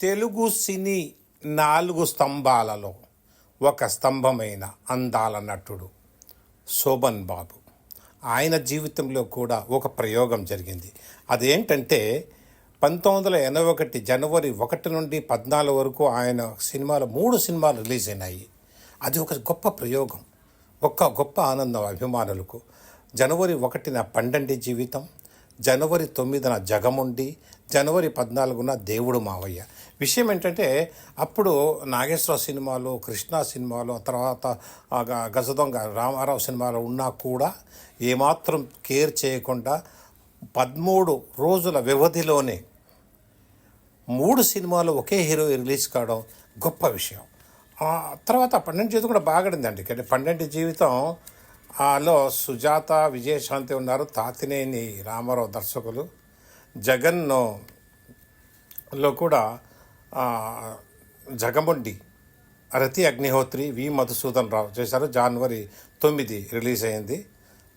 తెలుగు సినీ నాలుగు స్తంభాలలో ఒక స్తంభమైన అందాల నటుడు శోభన్ బాబు. ఆయన జీవితంలో కూడా ఒక ప్రయోగం జరిగింది. అదేంటంటే పంతొమ్మిది వందల ఎనభై ఒకటి జనవరి ఒకటి నుండి పద్నాలుగు వరకు ఆయన సినిమాలు మూడు సినిమాలు రిలీజ్ అయినాయి. అది ఒక గొప్ప ప్రయోగం ఒక గొప్ప ఆనందం అభిమానులకు. జనవరి ఒకటిన పండండి జీవితం జనవరి తొమ్మిదిన జగముండి జనవరి పద్నాలుగున దేవుడు మావయ్య. విషయం ఏంటంటే అప్పుడు నాగేశ్వర సినిమాలు కృష్ణ సినిమాలు ఆ తర్వాత గజదొంగ రామారావు సినిమాలు ఉన్నా కూడా ఏమాత్రం కేర్ చేయకుండా పదమూడు రోజుల వ్యవధిలోనే మూడు సినిమాలు ఒకే హీరో రిలీజ్ కావడం గొప్ప విషయం. తర్వాత పన్నెండు జీవితం కూడా బాగడిందండి కానీ పన్నెండు జీవితం ఆలో సుజాత విజయశాంతి ఉన్నారు. తాతినేని రామారావు దర్శకులు. జగన్లో కూడా ఆ, జగముండి రతి అగ్నిహోత్రి వి మధుసూదన్ రావు చేశారు. జనవరి తొమ్మిది రిలీజ్ అయింది.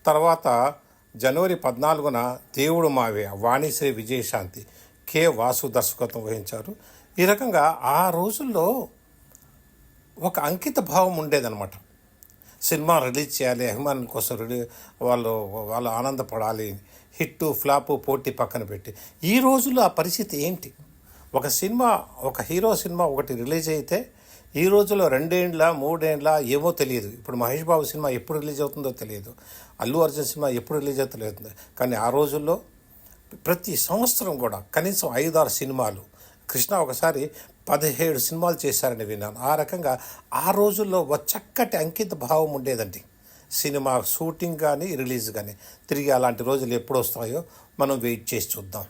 తర్వాత జనవరి పద్నాలుగున దేవుడు మావే వాణిశ్రీ విజయశాంతి కె వాసు దర్శకత్వం వహించారు. ఈ రకంగా ఆ రోజుల్లో ఒక అంకిత భావం ఉండేదన్నమాట. సినిమా రిలీజ్ చేయాలి అభిమానుల కోసం రిలీ వాళ్ళు వాళ్ళు ఆనందపడాలి హిట్టు ఫ్లాపు పోటీ పక్కన పెట్టి. ఈ రోజుల్లో ఆ పరిస్థితి ఏంటి? ఒక సినిమా ఒక హీరో సినిమా ఒకటి రిలీజ్ అయితే ఈ రోజుల్లో రెండేండ్ల మూడేండ్ల ఏమో తెలియదు. ఇప్పుడు మహేష్ బాబు సినిమా ఎప్పుడు రిలీజ్ అవుతుందో తెలియదు. అల్లు అర్జున్ సినిమా ఎప్పుడు రిలీజ్ అవుతుందో కానీ ఆ రోజుల్లో ప్రతి సంవత్సరం కూడా కనీసం ఐదారు సినిమాలు కృష్ణ ఒకసారి పదిహేడు సినిమాలు చేశారని విన్నాను. ఆ రకంగా ఆ రోజుల్లో ఒక చక్కటి అంకిత భావం ఉండేదండి. సినిమా షూటింగ్ కానీ రిలీజ్ కానీ తిరిగి అలాంటి రోజులు ఎప్పుడు వస్తాయో మనం వెయిట్ చేసి చూద్దాం.